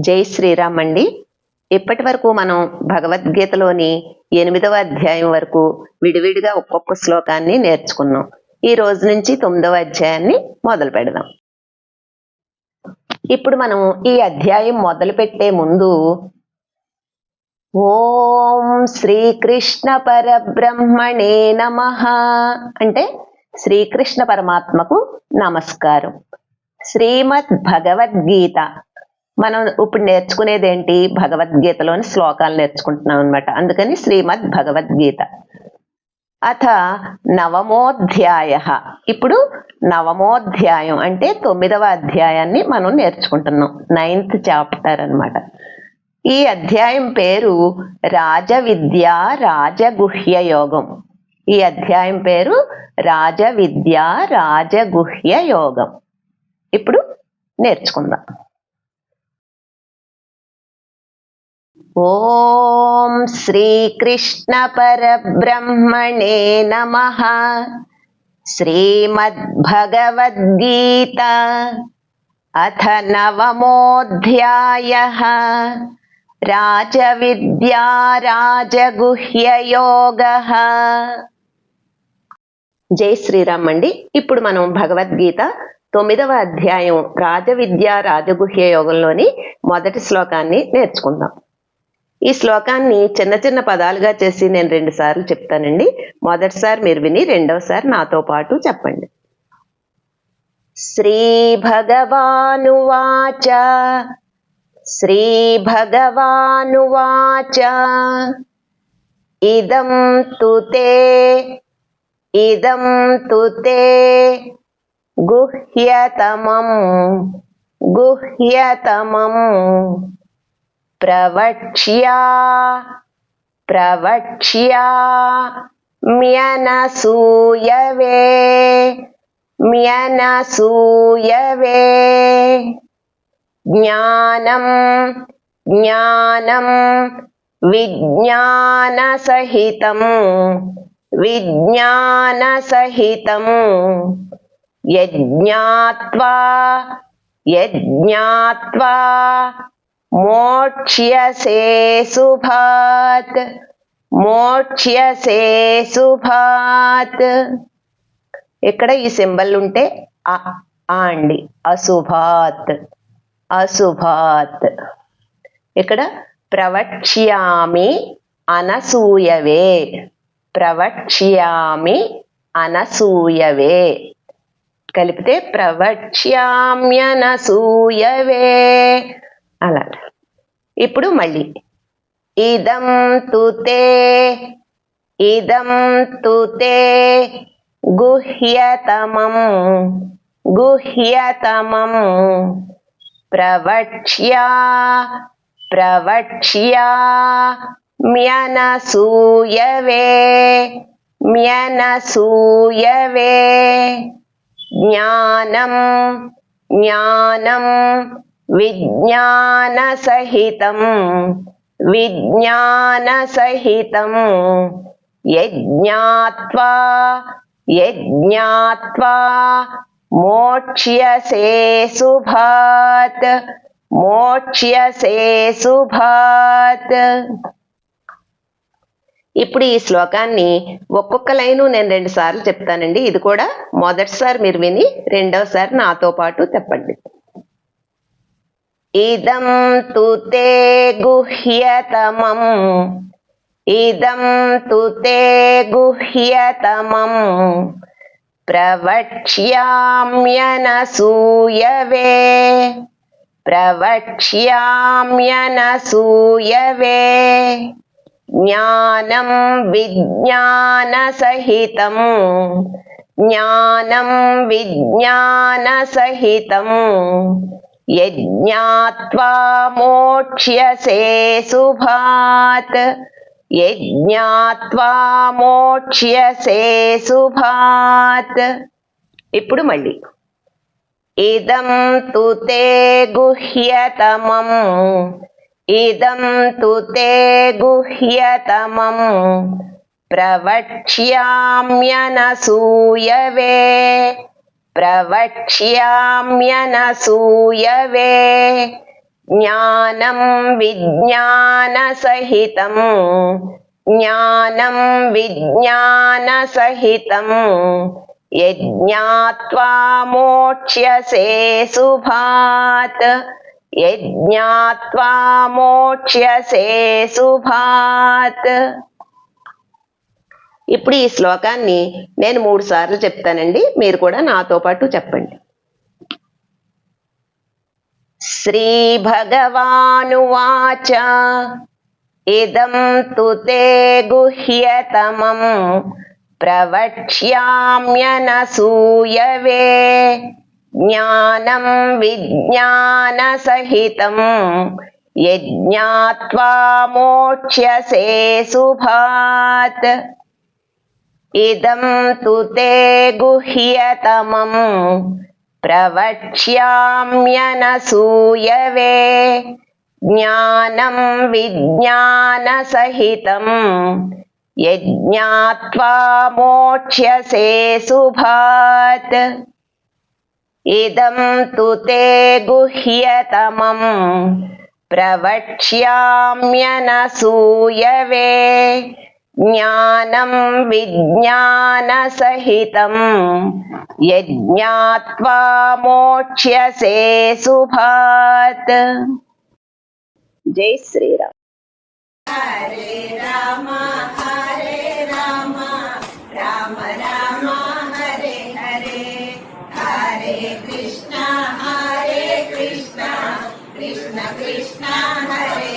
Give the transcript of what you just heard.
జై శ్రీరామ్ అండి. ఇప్పటి వరకు మనం భగవద్గీతలోని ఎనిమిదవ అధ్యాయం వరకు విడివిడిగా ఒక్కొక్క శ్లోకాన్ని నేర్చుకున్నాం. ఈ రోజు నుంచి తొమ్మిదవ అధ్యాయాన్ని మొదలు పెడదాం. ఇప్పుడు మనం ఈ అధ్యాయం మొదలు పెట్టే ముందు ఓం శ్రీకృష్ణ పరబ్రహ్మణే నమ అంటే శ్రీకృష్ణ పరమాత్మకు నమస్కారం. శ్రీమద్ భగవద్గీత మనం ఇప్పుడు నేర్చుకునేది ఏంటి భగవద్గీతలోని శ్లోకాలు నేర్చుకుంటున్నాం అనమాట అందుకని శ్రీమద్ భగవద్గీత. అథ నవమోధ్యాయ. ఇప్పుడు నవమోధ్యాయం అంటే తొమ్మిదవ అధ్యాయాన్ని మనం నేర్చుకుంటున్నాం. నైన్త్ చాప్టర్ అన్నమాట. ఈ అధ్యాయం పేరు రాజవిద్య రాజగుహ్య యోగం. ఈ అధ్యాయం పేరు రాజవిద్య రాజగుహ్య యోగం. ఇప్పుడు నేర్చుకుందాం. ఓం శ్రీకృష్ణ పరబ్రహ్మణే నమ. శ్రీమద్భగవద్గీత అథ నవమోధ్యాయ. రాజవిద్యా రాజగుహ్యయోగ. జై శ్రీరామ్ అండి. ఇప్పుడు మనం భగవద్గీత తొమ్మిదవ అధ్యాయం రాజవిద్య రాజగుహ్య యోగంలోని మొదటి శ్లోకాన్ని నేర్చుకుందాం. ఈ శ్లోకాన్ని చిన్న చిన్న పదాలుగా చేసి నేను రెండు సార్లు చెప్తానండి. మొదటిసారి మీరు విని రెండవసారి నాతో పాటు చెప్పండి. శ్రీ భగవానువాచ శ్రీ భగవానువాచ ఇదం తుతే ఇదం తుతే గుహ్యతమం గుహ్యతమం. ప్రవక్ష్యా ప్రవక్ష్యా మ్యనసూయవే మ్యనసూయవే. జ్ఞానం జ్ఞానం విజ్ఞానసహితం విజ్ఞానసహితం. యజ్ఞాత్వా యజ్ఞాత్వా మోక్ష్యసే శుభాత్ మోక్ష్యసే శుభాత్ ఇక్కడ ఈ సింబల్ ఉంటే ఆ అండి. అశుభాత్ అశుభాత్ ఇక్కడ ప్రవక్ష్యామి అనసూయవే ప్రవక్ష్యామి అనసూయవే. కలిపితే ప్రవక్ష్యామ్యనసూయవే. అలా ఇప్పుడు మళ్ళీ. ఇదం తుతే ఇదం తుతే గుహ్యతమం గుహ్యతమం ప్రవక్ష్యా ప్రవక్ష్యా మ్యనసూయవే మ్యనసూయవే జ్ఞానం జ్ఞానం విజ్ఞానసహితం విజ్ఞానసహితం యజ్ఞాత్వా యజ్ఞాత్వా మోక్ష్యసే సుభాత్ మోక్ష్యసే సుభాత్ ఇప్పుడు ఈ శ్లోకాన్ని ఒక్కొక్క లైను నేను రెండు సార్లు చెప్తానండి. ఇది కూడా మొదటిసారి మీరు విని రెండవసారి నాతో పాటు చెప్పండి. ఇదం తుతే గుహ్యతమం. ఇదం తుతే గుహ్యతమం. ప్రవక్ష్యామ్యనసూయవే. ప్రవక్ష్యామ్యనసూయవే. జ్ఞానం విజ్ఞానసహితం. జ్ఞానం విజ్ఞానసహితం. యజ్ఞాత్వా మోక్ష్యసే శుభాత్ యజ్ఞాత్వా మోక్ష్యసే సుభాత్ ఇప్పుడు మళ్ళీ. ఇదం తుతే గుహ్యతమం। ఇదం తుతే గుహ్యతమం। ప్రవక్ష్యామ్యనసూయవే। ప్రవక్ష్యామ్యనసూయవే. జ్ఞానం విజ్ఞానసహితం. జ్ఞానం విజ్ఞానసహితం. యజ్ఞాత్వా మోక్ష్యసే శుభాత్ యజ్ఞాత్వా మోక్ష్యసే శుభాత్ ఇప్పుడు ఈ శ్లోకాన్ని నేను మూడు సార్లు చెప్తానండి. మీరు కూడా నాతో పాటు చెప్పండి. శ్రీ భగవానువాచ ఇదం తు తే గుహ్యతమం ప్రవక్ష్యామ్యనసూయవే జ్ఞానం విజ్ఞానసహితం యజ్ఞాత్వా మోక్ష్యసే సుభాత్. ఇదం తు తే గుహ్యతమం ప్రవక్ష్యామ్యనసూయవే జ్ఞానం విజ్ఞానసహితం యజ్ఞాత్వా మోక్ష్యసే శుభాత్ ఇదం తు తే గుహ్యతమం ప్రవక్ష్యామ్యనసూయవే జ్ఞానం విజ్ఞానసహితం యజ్ఞాత్వా మోక్ష్యసే శుభాత్ జై Sriram Krishna Krishna Hare Hare